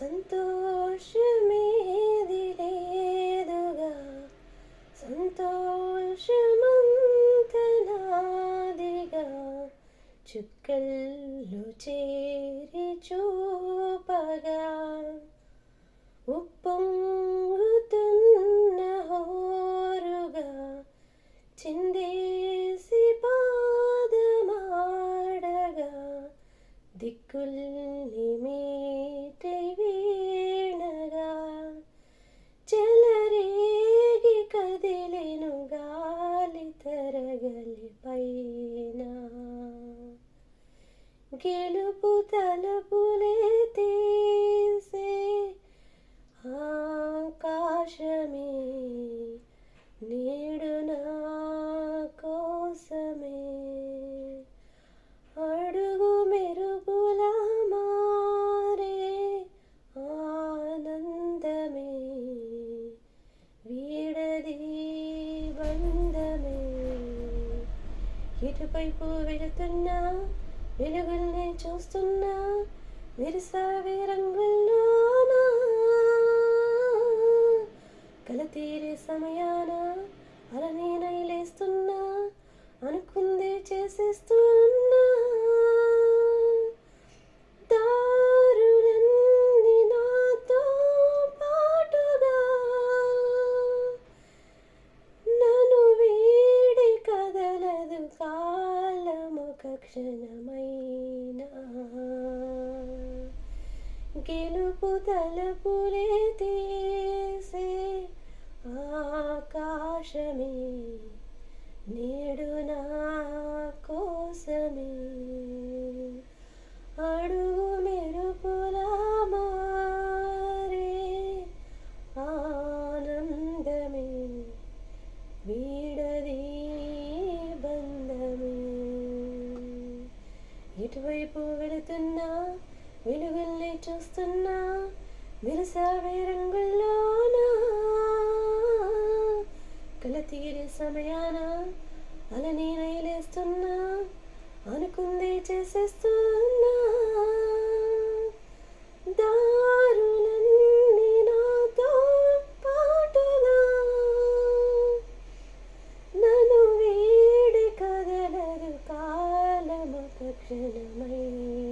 సంతోషమేది లేదుగా సంతోషమంతనాదిగా. చుక్కల్లో చేరి చూపగా ఉప్పొంగుతున్న హోరుగా చిందేసి పాదమాడగా. దిక్కుల్ని గెలుపు తలుపులే తీసే ఆకాశమే నేడు నా కోసమే. అడుగు మెరుగుల మారే ఆనందమే వీడది బంధమే. ఇటుపైపు వెళుతున్నా వెలుగున్న చూస్తున్నా విరిసావే రంగుల్లోనా కల తీరే సమయాన అల నేనైలేస్తున్నా అనుకుందే చేసేస్తున్నా. క్షణం. గెలుపు తలపులే తీసే ఆకాశమే నేడు నా కోసమే. అడుగు మెరుపుల మారే ఆనందమే వీడది బంధమే. ఇటువైపు వెళుతున్నా వెలుగుల్ని చూస్తున్నా మెరిసావే రంగుల్లోనా కల తీరే సమయాన అల నేనేలేస్తున్నా అనుకుందే చేసేస్తున్నా. దారులన్నీ నాతో పాటుగా నన్ను వేడి కదలరు కాలమొక క్షణమై.